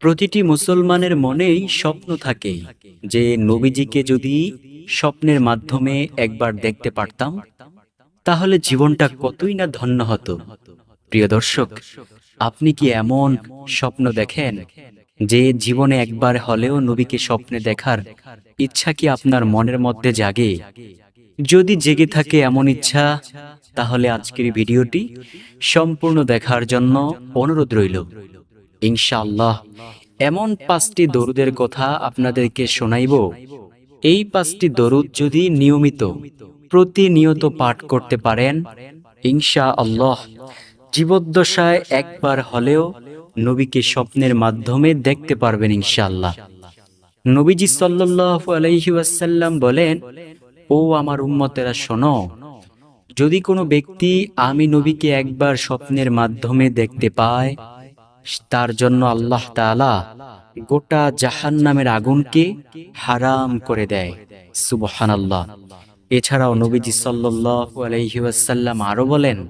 প্রতিটি মুসলমানের মনেই স্বপ্ন থাকে যে নবীজিকে যদি স্বপ্নের মাধ্যমে একবার দেখতে পারতাম, তাহলে জীবনটা কতই না ধন্য হতো। প্রিয় দর্শক, আপনি কি এমন স্বপ্ন দেখেন যে জীবনে একবার হলেও নবীকে স্বপ্নে দেখার ইচ্ছা কি আপনার মনের মধ্যে জাগে? যদি জেগে থাকে এমন ইচ্ছা, তাহলে আজকের ভিডিওটি সম্পূর্ণ দেখার জন্য অনুরোধ রইল। ইনশাআল্লাহ, এমন পাঁচটি দরুদের কথা আপনাদেরকে শোনাইব। এই পাঁচটি দরুদ যদি নিয়মিত, প্রতিনিয়ত পাঠ করতে পারেন ইনশা আল্লাহ জীবদ্দশায় একবার হলেও নবীকে স্বপ্নের মাধ্যমে দেখতে পারবেন ইনশাআল্লাহ। নবীজি সাল্লাল্লাহু আলাইহি ওয়াসাল্লাম বলেন, ও আমার উম্মতেরা, শোনো, যদি কোনো ব্যক্তি আমি নবীকে একবার স্বপ্নের মাধ্যমে দেখতে পায় তার জন্য আল্লাহ তাআলা গোটা জাহান্নামের আগুনকে হারাম করে দেয়। সুবহানাল্লাহ। এছাড়াও নবীজি সাল্লাল্লাহু আলাইহি আরও বলেন,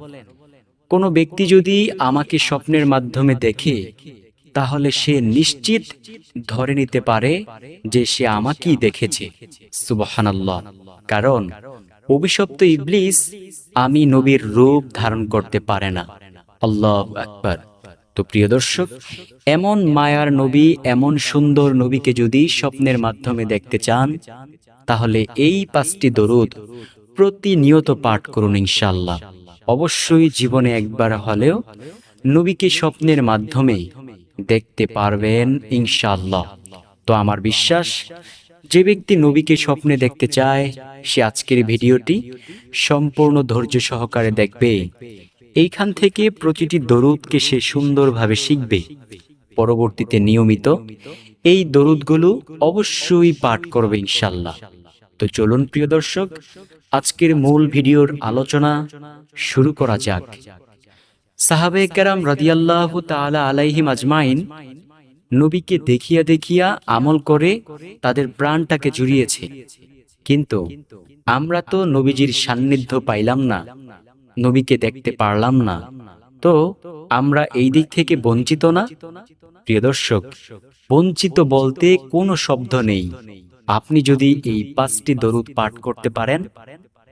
কোনো ব্যক্তি যদি আমাকে স্বপ্নের মাধ্যমে দেখে, তাহলে সে নিশ্চিত ধরে নিতে পারে যে সে আমাকেই দেখেছে। সুবহানাল্লাহ। কারণ অভিশপ্ত ইবলিস আমি নবীর রূপ ধারণ করতে পারে না। আল্লাহ আকবার। তো প্রিয় দর্শক, এমন মায়ার নবী, এমন সুন্দর নবীকে যদি স্বপ্নের মাধ্যমে দেখতে চান, তাহলে এই পাঁচটি দরুদ প্রতিনিয়ত পাঠ করুন ইনশাল্লাহ অবশ্যই জীবনে একবার হলেও নবীকে স্বপ্নের মাধ্যমে দেখতে পারবেন ইনশাল্লাহ তো আমার বিশ্বাস, যে ব্যক্তি নবীকে স্বপ্নে দেখতে চায়, সে আজকের ভিডিওটি সম্পূর্ণ ধৈর্য সহকারে দেখবে। এইখান থেকে প্রতিটি দরুদকে সে সুন্দরভাবে শিখবে। পরবর্তীতে নিয়মিত এই দরুদগুলো অবশ্যই পাঠ করবে ইনশাল্লাহ তো চলুন প্রিয় দর্শক, আজকের মূল ভিডিওর আলোচনা শুরু করা যাক। সাহাবে কেরাম রাদিয়াল্লাহু তাআলা আলাইহিম আজমাইন নবীকে দেখিয়া দেখিয়া আমল করে তাদের প্রাণটাকে জুড়িয়েছে। কিন্তু আমরা তো নবীজির সান্নিধ্য পাইলাম না। নবীকে দেখতে পারলাম না। তো আমরা এই দিক থেকে বঞ্চিত না? প্রিয় দর্শক, বঞ্চিত বলতে কোনো শব্দ নেই। আপনি যদি এই পাঁচটি দরুদ পাঠ করতে পারেন,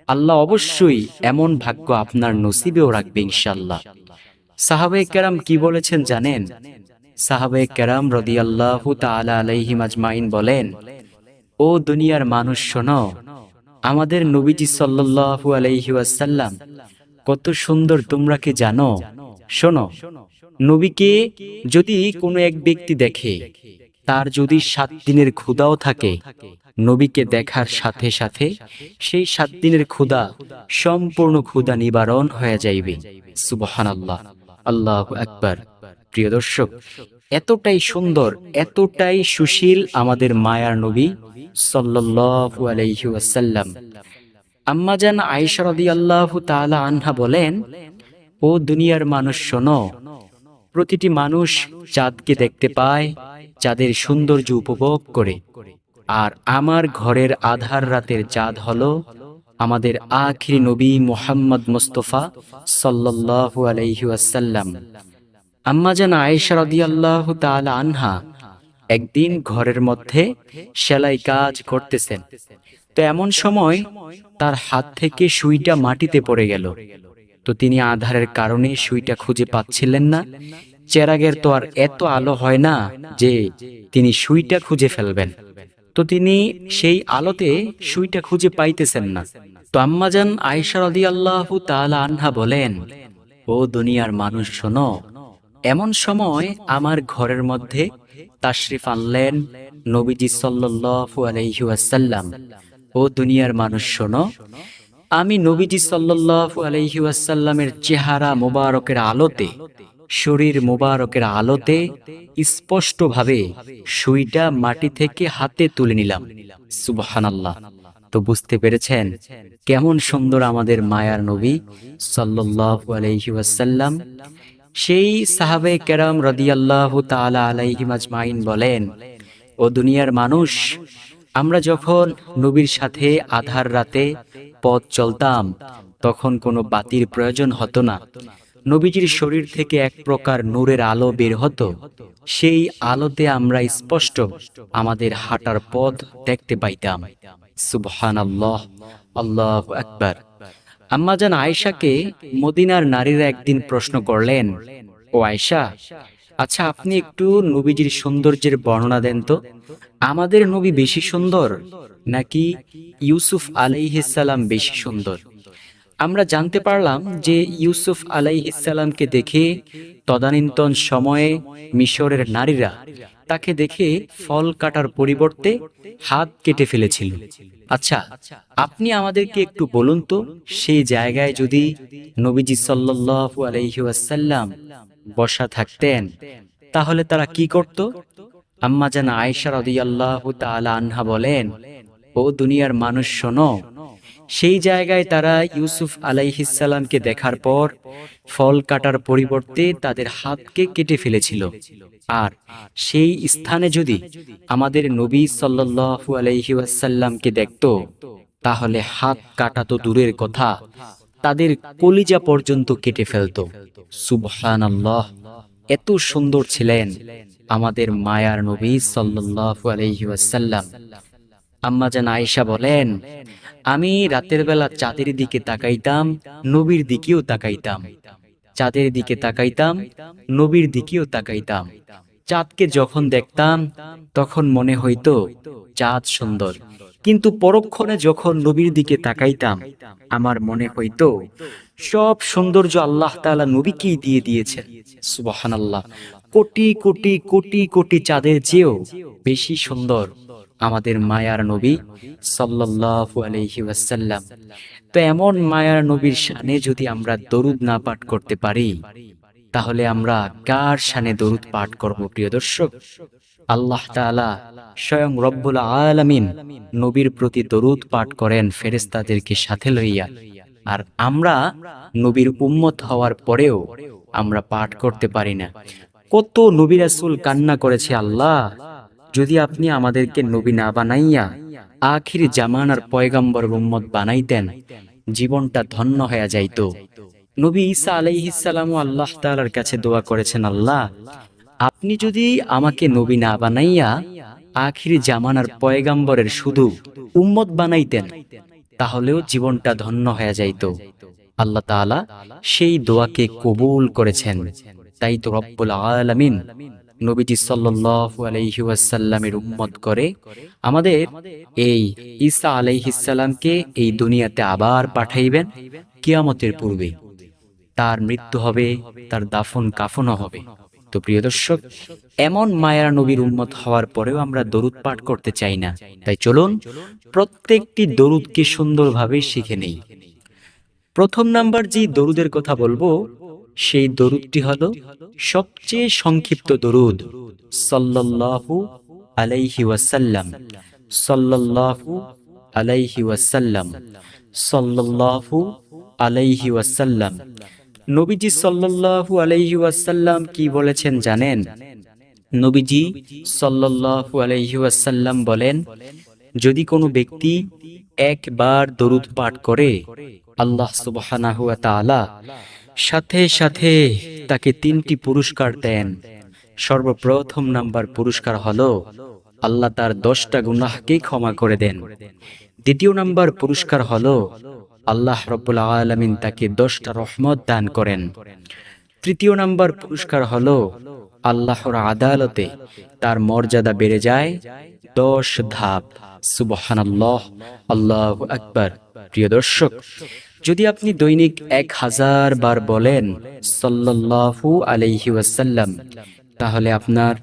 আল্লাহ অবশ্যই এমন ভাগ্য আপনার নসিবেও রাখবে ইনশাল্লাহ সাহাবে কেরাম কি বলেছেন জানেন? সাহাবে কেরাম রদিয়াল্লাহু তাআলা আলাইহিম আজমাইন বলেন, ও দুনিয়ার মানুষ শোনো, আমাদের নবীজি সাল্লাল্লাহু আলাইহি ওয়াসাল্লাম কত সুন্দর তোমরা কি জানো? শোনো, নবীকে যদি কোনো এক ব্যক্তি দেখে, তার যদি সাত দিনের ক্ষুদাও থাকে, নবীকে দেখার সাথে সাথে সেই সাত দিনের ক্ষুদা সম্পূর্ণ ক্ষুদা নিবারণ হয়ে যাইবে। সুবহানাল্লাহ। আল্লাহ আল্লাহ আকবার। প্রিয় দর্শক, এতটাই সুন্দর, এতটাই সুশীল আমাদের মায়ার নবী সাল্লাল্লাহু আলাইহি ওয়াসাল্লাম। আম্মাজান আয়েশা রাদিয়াল্লাহু তাআলা আনহা বলেন, ও দুনিয়ার মানুষ, শোনো। প্রতিটি মানুষ চাঁদকে দেখতে পায় চাঁদের সৌন্দর্য উপভোগ করে। আর আমার ঘরের আধার রাতের চাঁদ হলো আমাদের আখিরি নবী মোহাম্মদ মুস্তফা সাল্লাল্লাহু আলাইহি ওয়াসাল্লাম। আম্মাজান আয়েশা রাদিয়াল্লাহু তাআলা আনহা একদিন ঘরের মধ্যে সেলাই কাজ করতেছেন। তো এমন সময় তার হাত থেকে সুইটা মাটিতে পড়ে গেল। তো তিনি আধারের কারণে সুইটা খুঁজে পাচ্ছিলেন না। চেরাগের তো আর এত আলো হয় না যে তিনি সুইটা খুঁজে ফেলবেন। তো তিনি সেই আলোতে সুইটা খুঁজে পাইতেছেন না। তো আম্মাজান আয়েশা রাদিয়াল্লাহু তাআলা আনহা বলেন, ও দুনিয়ার মানুষ শোনো, এমন সময় আমার ঘরের মধ্যে তাশরিফ আনলেন নবীজি সাল্লাল্লাহু আলাইহি ওয়াসাল্লাম। ও দুনিয়ার মানুষ শোনো, আমি নবীজি সাল্লাল্লাহু আলাইহি ওয়াসাল্লামের চেহারা মোবারকের আলোতে, শরীর মোবারকের আলোতে স্পষ্টভাবে সুইটা মাটি থেকে হাতে তুলে নিলাম। সুবহানাল্লাহ। তো বুঝতে পেরেছেন কেমন সুন্দর আমাদের মায়ার নবী সাল্লাল্লাহু আলাইহি ওয়াসাল্লাম? সেই সাহাবে কেরাম রাদিয়াল্লাহু তাআলা আলাইহিম আজমাইন বলেন, ও দুনিয়ার মানুষ আমরা যখন নবীর সাথে আধার রাতে পথ চলতাম, তখন কোনো বাতির প্রয়োজন হতো না। নবীজির শরীর থেকে এক প্রকার নূরের আলো বের হতো। সেই আলোতে আমরা স্পষ্ট আমাদের হাঁটার পথ দেখতে পাইতাম। সুবহান আল্লাহ আল্লাহ আকবার। আম্মাজান আয়েশাকে মদিনার নারীরা একদিন প্রশ্ন করলেন, ও আয়েশা আচ্ছা আপনি একটু নবীজির সৌন্দর্যের বর্ণনা দেন তো। আমাদের নবী বেশি সুন্দর নাকি ইউসুফ আলাইহিসাল্লাম বেশি সুন্দর? আমরা জানতে পারলাম যে ইউসুফ আলাইহিসাল্লামকে দেখে তদানীন্তন সময়ে মিশরের নারীরা তাকে দেখে ফল কাটার পরিবর্তে হাত কেটে ফেলেছিল। আচ্ছা আপনি আমাদেরকে একটু বলুন তো সেই জায়গায় যদি নবীজি সাল্লাল্লাহু আলাইহি ওয়াসাল্লাম বসা থাকতেন, তাহলে তারা কি করত? আম্মা রাদিয়াল্লাহু তাআলা আনহা বলেন, ও দুনিয়ার মানুষ শোনো, সেই জায়গায় তারা ইউসুফ আলাইহিসাল্লামকে দেখার পর ফল কাটার পরিবর্তে তাদের হাতকে কেটে ফেলেছিল। আর সেই স্থানে যদি আমাদের নবী সাল্লাল্লাহু আলাইহি ওয়াসাল্লামকে দেখত, তাহলে হাত কাটা তো দূরের কথা তাদের কলিজা পর্যন্ত কেটে ফেলতো। সুবহানাল্লাহ, এত সুন্দর ছিলেন আমাদের মায়ার নবী সাল্লাল্লাহু আলাইহি আম্মা জান আয়েশা বলেন, আমি রাতের বেলা চাঁদের দিকে তাকাইতাম, নবীর দিকেও তাকাইতাম। চাঁদের দিকে তাকাইতাম, নবীর দিকেও তাকাইতাম। চাঁদকে যখন দেখতাম, তখন মনে হইতো চাঁদ সুন্দর। কিন্তু পরক্ষণে যখন নবীর দিকে তাকাইতাম, আমার মনে হইতো, সব সৌন্দর্য আল্লাহ তাআলা নবীকেই দিয়ে দিয়েছেন। সুবহানাল্লাহ। কোটি কোটি কোটি কোটি চাঁদের চেয়েও বেশি সুন্দর আমাদের মায়ার নবী ওয়াসাল্লাম। তো এমন মায়ার নবীর শানে যদি আমরা দরুদ না পাঠ করতে পারি, তাহলে আমরা কার শানে দরুদ পাঠ করব, প্রিয় দর্শক? আল্লাহ তাআলা স্বয়ং রব্বুল আলামিন নবীর প্রতি দরুদ পাঠ করেন ফেরেশতাদেরকে সাথে লইয়া। আর আমরা নবীর উম্মত হওয়ার পরেও আমরা পাঠ করতে পারি না। কত নবী রাসূল কান্না করেছে আল্লাহ, যদি আপনি আমাদেরকে নবী না বানাইয়া আখির জামানার পয়গাম্বর উম্মত বানাইতেন, জীবনটা ধন্য হয়ে যাইতো। নবী ঈসা আলাইহিসসালামও আল্লাহ তাআলার কাছে দোয়া করেছেন, আল্লাহ আপনি যদি আমাকে নবী না বানাইয়া আখির জামানার পয়গাম্বরের শুধু উম্মত বানাইতেন, তাহলেও জীবনটা ধন্য হয়ে যাইতো। আল্লাহ তাআলা সেই দোয়াকে কবুল করেছেন। তাই তো রব্বুল আলামিন নবীজি সাল্লাল্লাহু আলাইহি উম্মত করে আমাদের এই ঈসা আলাইহিস সালামকে এই দুনিয়াতে আবার পাঠাইবেন কিয়ামতের পূর্বে। তার মৃত্যু হবে, তার দাফন কাফনও হবে। তো প্রিয় দর্শক, এমন মায়ার নবীর উম্মত হওয়ার পরেও আমরা দরুদ পাঠ করতে চাই না। তাই চলুন, প্রত্যেকটি দরুদকে সুন্দরভাবে শিখে নেই। প্রথম নাম্বার যে দরুদের কথা বলব, সেই দরুদটি হলো সবচেয়ে সংক্ষিপ্ত দরুদ, সাল্লাল্লাহু আলাইহি ওয়াসাল্লাম। সাল্লাল্লাহু আলাইহি ওয়াসাল্লাম। সাল্লাল্লাহু আলাইহি ওয়াসাল্লাম। নবীজি সাল্লাল্লাহু আলাইহি কি বলেছেন জানেন? নবীজি সাল্লাল্লাহু আলাইহি বলেন, যদি কোনো ব্যক্তি একবার দরুদ পাঠ করে, আল্লাহ তাআলা সাথে সাথে তাকে তিনটি পুরস্কার দেন। সর্বপ্রথম নাম্বার পুরস্কার হলো, আল্লাহ তার দশটা গুনাহকে ক্ষমা করে দেন। দ্বিতীয় নাম্বার পুরস্কার হলো আল্লাহ রব্বুল আলমিন তাকে দশটা রহমত দান করেন। তৃতীয় নাম্বার পুরস্কার হলো আল্লাহর আদালতে তার মর্যাদা বেড়ে যায় দশ ধাপ। সুবহানাল্লাহ, আল্লাহ আকবার। প্রিয় দর্শক, যদি আপনি দৈনিক এক হাজার বার বলেন সাল্লাল্লাহু আলাইহি ওয়াসাল্লাম, তাহলে আপনার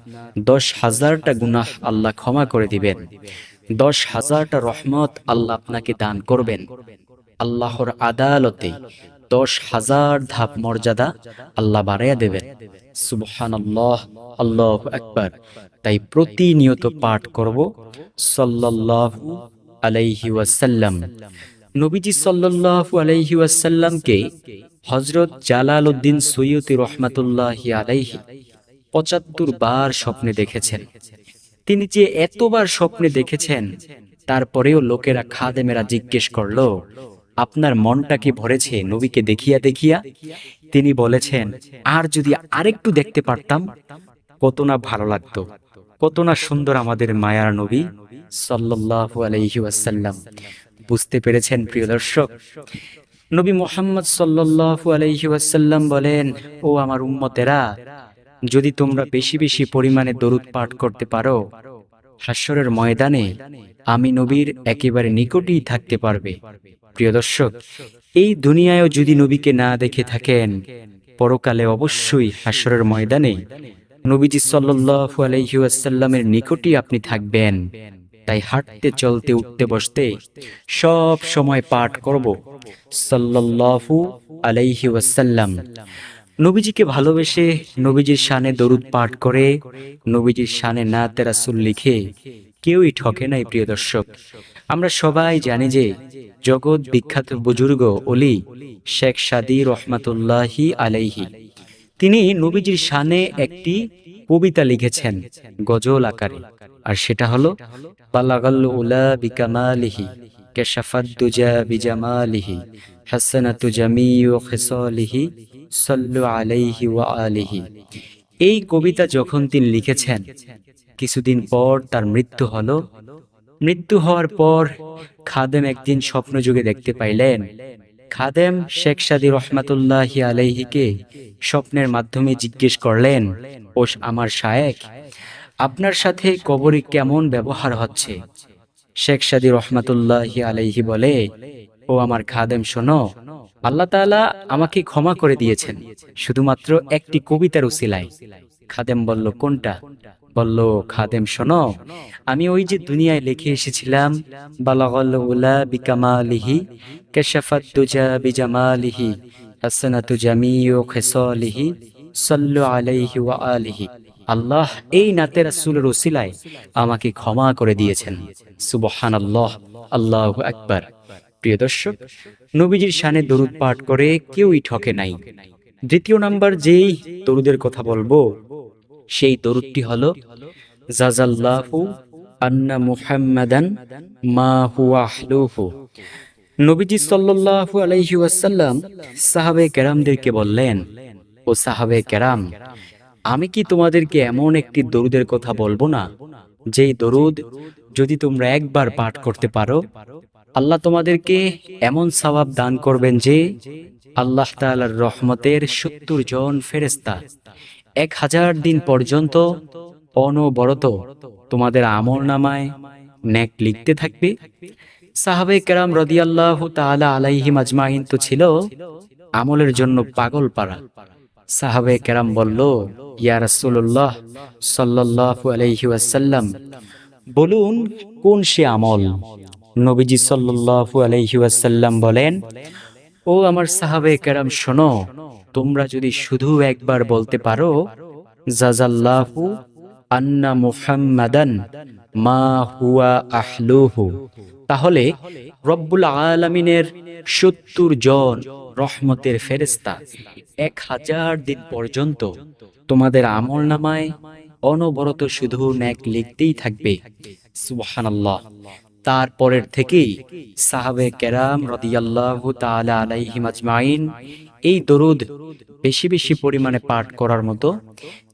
দশ হাজারটা গুনাহ আল্লাহ ক্ষমা করে দিবেন। দশ হাজারটা রহমত আল্লাহ আপনাকে দান করবেন। আল্লাহর আদালতে দশ হাজার ধাপ মর্যাদা আল্লাহ বাড়াইয়া দেবেন। সুবহানাল্লাহ, আল্লাহ আকবার। তাই প্রতিনিয়ত পাঠ করব সাল্লাল্লাহু আলাইহি ওয়াসাল্লাম। নবীজি সাল্লাল্লাহু আলাইহি ওয়াসাল্লামকে হযরত জালাল উদ্দিন সৈয়দ রহমাতুল্লাহি আলাইহি পঁচাত্তর বার স্বপ্নে দেখেছেন। তিনি যে এতবার স্বপ্নে দেখেছেন, তারপরেও লোকেরা খাদেমেরা জিজ্ঞেস করল আপনার মনটা কি ভরেছে নবীকে দেখিয়া দেখিয়া? তিনি বলেছেন, আর যদি আরেকটু দেখতে পারতাম, কত না ভালো লাগতো, কত না সুন্দর আমাদের মায়ার নবী সাল্লাল্লাহু আলাইহি ওয়াসাল্লাম। বুঝতে পেরেছেন প্রিয় দর্শক? নবী মোহাম্মদ সাল্লাল্লাহু আলাইহি ওয়াসাল্লাম বলেন, ও আমার উম্মতেরা, যদি তোমরা বেশি বেশি পরিমাণে দরুদ পাঠ করতে পারো হাস্যরের ময়দানে আমি নবীর একেবারে নিকটেই থাকতে পারবে। প্রিয় দর্শক, এই দুনিয়ায়ও যদি নবীকে না দেখে থাকেন, পরকালে অবশ্যই হাস্যরের ময়দানে নবীজি সাল্লাল্লাহু আলাইহি ওয়াসাল্লামের নিকটই আপনি থাকবেন। তাই হাঁটতে, চলতে, উঠতে, বসতে সব সময় পাঠ করব। সাল্লাল্লাহু আলাইহি ওয়াসাল্লাম। নবীজিকে ভালোবেসে নবীজির শানে দরুদ পাঠ করে, নবীজির শানে না তেরাসুল লিখে কেউই ঠকে নাই, প্রিয় দর্শক। আমরা সবাই জানি যে জগৎ বিখ্যাত বুজুর্গ অলি শেখ সাদি রহমাতুল্লাহি আলাইহি। তিনি নবীজির শানে একটি কবিতা লিখেছেন গজল আকারে, আর সেটা হলো, বালাগাল উলা বিকামালিহি এই কবিতা যখন তিনি লিখেছেন, কিছুদিন পর তার মৃত্যু হলো। মৃত্যু হওয়ার পর খাদেম একদিন স্বপ্ন যুগে দেখতে পাইলেন। খাদেম শেখ সাদি রহমাতুল্লাহি আলাইহিকে স্বপ্নের মাধ্যমে জিজ্ঞেস করলেন ও আমার শায়েক আপনার সাথে কবরে কেমন ব্যবহার হচ্ছে? শেখ সাদি রহমাতুল্লাহি আলাইহি বলে, ও আমার খাদেম, শোনো, আল্লাহ তাআলা আমাকে ক্ষমা করে দিয়েছেন, শুধুমাত্র একটি কবিতার উসিলায়। খাদেম বলল, কোনটা? বলল, খাদেম, শোনো, আমি ওই যে দুনিয়ায় লিখে এসেছিলাম, বালাগল কেশাফাত তুজা আলাইহি ওয়া আলিহি। আল্লাহ এই নাতে রাসূলের ওসিলায় আমাকে ক্ষমা করে দিয়েছেন। সুবহান আল্লাহ আল্লাহ আকবার। প্রিয় দর্শক, নবীজির শানে দরুদ পাঠ করে কেউই ঠকে নাই। দ্বিতীয় নাম্বার যেই দরুদের কথা বলব, সেই দরুদটি হলো জাজাল্লাহু আন্না মুহাম্মাদান মা হুয়া নবীজি সাল্লাল্লাহু আলাইহি ওয়াসাল্লাম সাহাবে কেরামদেরকে বললেন, ও সাহাবে কেরাম আমি কি তোমাদেরকে এমন একটি দরুদের কথা বলব না? যেই দরুদ যদি তোমরা একবার পাঠ করতে পারো, আল্লাহ তোমাদেরকে এমন সওয়াব দান করবেন যে আল্লাহ তাআলার রহমতের সত্তর জন ফেরেস্তা এক হাজার দিন পর্যন্ত অনবরত তোমাদের আমল নামায় ন্যাক লিখতে থাকবে। সাহাবে কেরাম রদিয়াল্লাহ তাআলা আলাইহি মাজমাইন তো ছিল আমলের জন্য পাগল পাড়া সাহাবে কেরাম বলল, ইয়া রাসূলুল্লাহ সাল্লাল্লাহু আলাইহি ওয়াসাল্লাম, বলুন কোন সে আমল? নবীজি সাল্লাল্লাহু আলাইহি ওয়াসাল্লাম বলেন, ও আমার সাহাবে কেরাম, শোনো, তোমরা যদি শুধু একবার বলতে পারো জাজাল্লাহু আন্না মুহাম্মাদান মা হুয়া আহলুহু, তাহলে রব্বুল আলামিনের সত্তর জন রহমতের ফেরেস্তা এক হাজার দিন পর্যন্ত তোমাদের আমল নামায় অনবরত শুধু ন্যাক লিখতেই থাকবে। সুবহানাল্লাহ। তারপরের থেকেই সাহাবে কেরাম রদিয়াল্লাহু তাআলা এই দরুদ বেশি বেশি পরিমাণে পাঠ করার মতো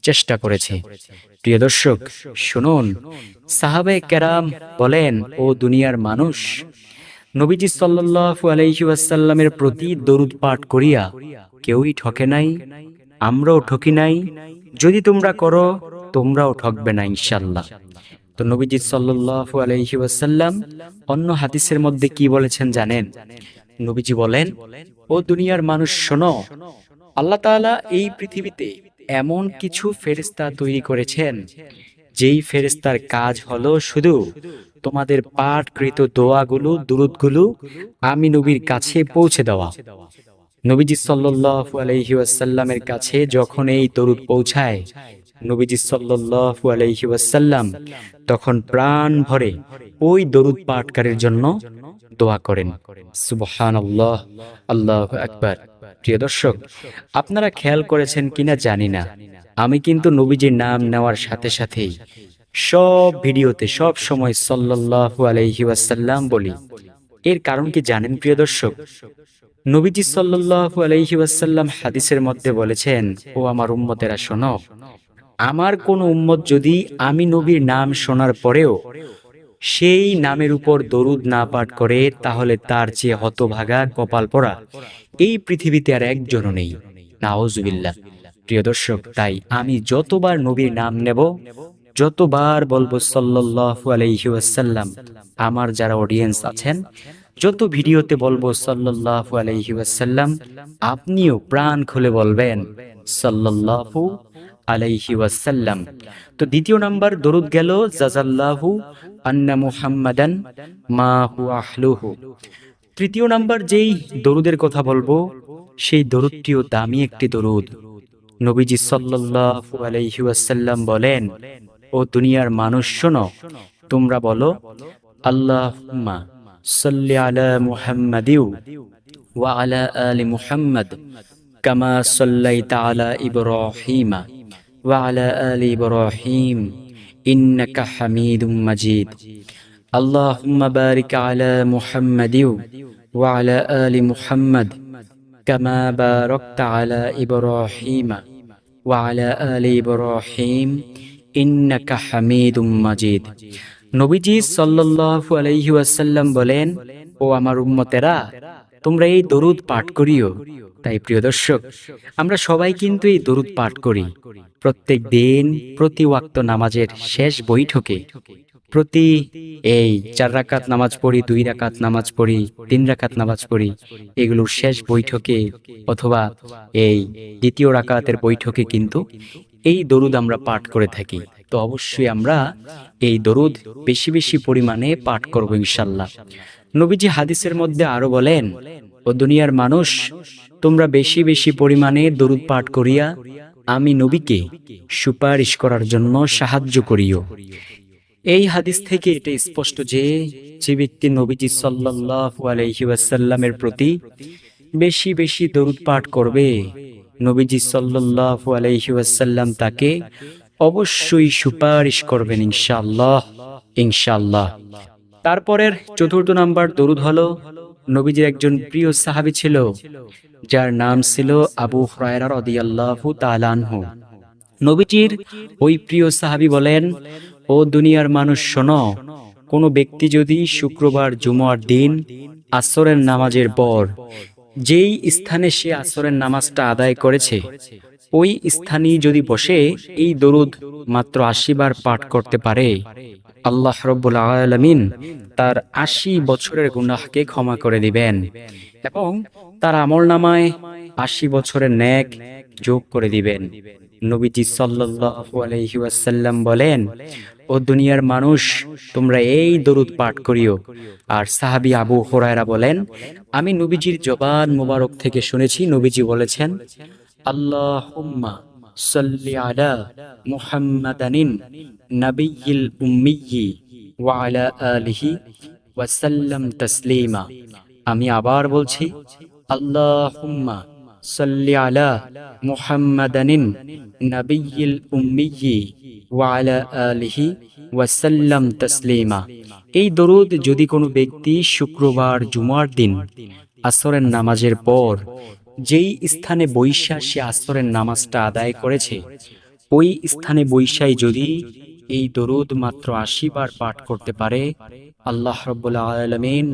চেষ্টা করেছে। প্রিয় দর্শক, শুনুন, সাহাবে কেরাম বলেন, ও দুনিয়ার মানুষ নবীজি সাল্লাল্লাহু আলাইহি ওয়াসাল্লামের প্রতি দরুদ পাঠ করিয়া, কেউই ঠকে নাই, আমরাও ঠকি নাই, যদি তোমরা করো, তোমরাও ঠকবে না ইনশাল্লাহ তো নবীজি সাল্লাল্লাহু আলাইহি ওয়াসাল্লাম অন্য হাদিসের মধ্যে কি বলেছেন জানেন? নবীজি বলেন, ও দুনিয়ার মানুষ, শোনো, আল্লাহ তাআলা এই পৃথিবীতে এমন কিছু ফেরেশতা তৈরি করেছেন, যেই ফেরেশতার কাজ হলো শুধু তোমাদের পাঠকৃত দোয়াগুলো, দুরুদগুলো আমি নবীর কাছে পৌঁছে দেওয়া। নবীজি আলাইহি ওয়াসাল্লামের কাছে যখন এই দরুদ পৌঁছায়, নবীজি আলাইহি ওয়াসাল্লাম তখন প্রাণ ভরে ওই দরুদ পাঠকারের জন্য দোয়া করেন। সুবহানাল্লাহ, আল্লাহু আকবার। প্রিয় দর্শক, আপনারা খেয়াল করেছেন কিনা জানি না। আমি কিন্তু নবীজির নাম নেওয়ার সাথে সাথেই সব ভিডিওতে সব সময় সাল্লাল্লাহু আলাইহি ওয়াসাল্লাম বলি। এর কারণ কি জানেন প্রিয় দর্শক? নবীজি সাল্লাল্লাহু আলাইহি ওয়াসাল্লাম হাদিসের মধ্যে বলেছেন, ও আমার উম্মতেরা, শোনো, আমার কোন উম্মত যদি আমি নবীর নাম শোনার পরেও সেই নামের উপর দরুদ না পাঠ করে, তাহলে তার চেয়ে হতভাগা কপাল পড়া এই পৃথিবীতে আর একজনও নেই। নাওজুবিল্লাহ প্রিয় দর্শক, তাই আমি যতবার নবীর নাম নেব যতবার বলব আলাইহি ওয়াসাল্লাম, আমার যারা অডিয়েন্স আছেন, যত ভিডিওতে বলব আলাইহি ওয়াসাল্লাম, আপনিও প্রাণ খুলে বলবেন সাল্লাল্লাহু আলাইহি ওয়াসাল্লাম। তো দ্বিতীয় নাম্বার দরুদ গেল জাজাল্লাহু আন্না মুহাম্মাদান মা হু আহলুহু। তৃতীয় নাম্বার যেই দরুদের কথা বলব, সেই দরুদটিও দামি একটি দরুদ। নবীজি সাল্লাল্লাহু আলাইহি ওয়াসাল্লাম বলেন ও দুনিয়ার মানুষ শোনো। তোমরা বলো আল্লাহ সাল্লি আলা মুহাম্মাদিউ ওয়া আলা আলি মুহাম্মদ কামা সাল্লাইতা আলা ইব্রাহিমা ওয়া আলা আলি ইব্রাহিম ইন্নাকা হামিদুম মাজিদ। আল্লাহুম্মা বারিক আলা মুহাম্মাদিউ ওয়া আলা আলি মুহাম্মদ কামা বারাকতা আলা ইব্রাহিমা ওয়া আলা আলি ইব্রাহিম ইন্নাকা হামিদুম মাজিদ। নবীজি সাল্লাল্লাহু আলাইহি ওয়াসাল্লাম বলেন, ও আমার উম্মতেরা, তোমরা এই দরুদ পাঠ করিও। তাই প্রিয় দর্শক, আমরা সবাই কিন্তু এই দরুদ পাঠ করি। প্রত্যেক দিন, প্রতি ওয়াক্ত নামাজের শেষ বৈঠকে, প্রতি এই চার রাকাত নামাজ পড়ি, দুই রাকাত নামাজ পড়ি, তিন রাকাত নামাজ পড়ি, এগুলোর শেষ বৈঠকে অথবা এই দ্বিতীয় রাকাতের বৈঠকে কিন্তু এই দরুদ আমরা পাঠ করে থাকি। তো অবশ্যই আমরা এই দরুদ বেশি বেশি পরিমাণে পাঠ করব ইনশাল্লাহ। নবীজি হাদিসের মধ্যে আরও বলেন, ও দুনিয়ার মানুষ, তোমরা বেশি বেশি পরিমাণে দরুদ পাঠ করিয়া আমি নবীকে সুপারিশ করার জন্য সাহায্য করিও। এই হাদিস থেকে এটা স্পষ্ট যে যে ব্যক্তি নবীজি সাল্লাল্লাহু আলাইহি ওয়াসাল্লামের প্রতি বেশি বেশি দরুদ পাঠ করবে নবীজি সাল্লাল্লাহু আলাইহি ওয়াসাল্লাম তাকে অবশ্যই সুপারিশ করবেন ইনশাল্লাহ ইনশাল্লাহ তারপরের চতুর্থ নাম্বার দরুদ হলো, নবীজির একজন প্রিয় সাহাবী ছিল, যার নাম ছিল আবু নবীজির ওই প্রিয় সাহাবী বলেন, ও দুনিয়ার মানুষ, শোনো, কোনো ব্যক্তি যদি শুক্রবার, জুমার দিন, আসরের নামাজের পর যেই স্থানে সে আসরের নামাজটা আদায় করেছে, ওই স্থানেই যদি বসে এই দরুদ মাত্র আশি বার পাঠ করতে পারে, আল্লাহ রব্বুল আলমিন তার আশি বছরের গুনাহকে ক্ষমা করে দিবেন এবং তার আমল নামায় আশি বছরের ন্যাক যোগ করে দিবেন। নবীজি সাল্লাহ আলাইহি ওয়াসাল্লাম বলেন ও দুনিয়ার মানুষ, তোমরা এই দরুদ পাঠ করিও। আর সাহাবী আবু হুরায়রা বলেন, আমি নবীজির জবান মোবারক থেকে শুনেছি, নবীজি বলেছেন, আল্লাহুম্মা সাল্লি আলা মুহাম্মাদানিন আমি আবার বলছি, আল্লাহুম্মা এই দরুদ যদি কোনো ব্যক্তি শুক্রবার জুমার দিন আসরের নামাজের পর যেই স্থানে বৈশা সে আসরের নামাজটা আদায় করেছে, ওই স্থানে বৈশাই যদি এই দরুদ মাত্র আশি বার পাঠ করতে পারে, আল্লাহ রব্বুল্লাহ আলমিন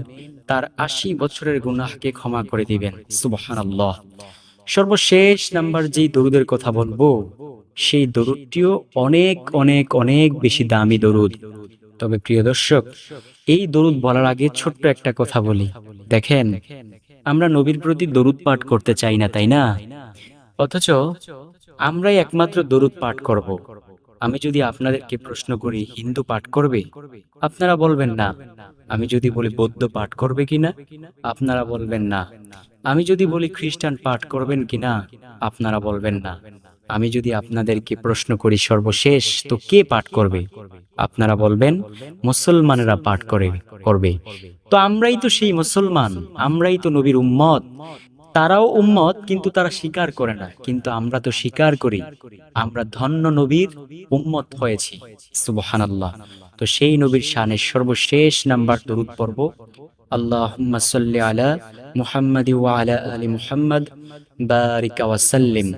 তার আশি বছরের গুনাহকে ক্ষমা করে দিবেন। সুবহান সর্বশেষ নাম্বার যেই দরুদের কথা বলব, সেই দরুদটিও অনেক অনেক অনেক বেশি দামি দরুদ। তবে প্রিয় দর্শক, এই দরুদ বলার আগে ছোট্ট একটা কথা বলি। দেখেন, আমরা নবীর প্রতি দরুদ পাঠ করতে চাই না, তাই না? অথচ আমরাই একমাত্র দরুদ পাঠ করব। আমি যদি আপনাদেরকে প্রশ্ন করি, হিন্দু পাঠ করবে? আপনারা বলবেন, না। আমি যদি বলি, বৌদ্ধ পাঠ করবে কিনা আপনারা বলবেন, না। আমি যদি বলি, খ্রিস্টান পাঠ করবেন কিনা আপনারা বলবেন, না। আমি যদি আপনাদেরকে প্রশ্ন করি, সর্বশেষ তো কে পাঠ করবে? আপনারা বলবেন, মুসলমানেরা পাঠ করে, করবে। তো আমরাই তো সেই মুসলমান, আমরাই তো নবীর উম্মত। তারাও উম্মত, কিন্তু তারা স্বীকার করে না। কিন্তু আমরা তো স্বীকার করি, আমরা ধন্য নবীর উম্মত হয়েছি। সুবহানাল্লাহ। তো সেই নবীর শানের সর্বশেষ নাম্বার দরুদ পর্ব আল্লাহুম্মা সাল্লি আলা মুহাম্মাদি ওয়া আলা আলি মুহাম্মাদ, বারিক ওয়া সাল্লিম।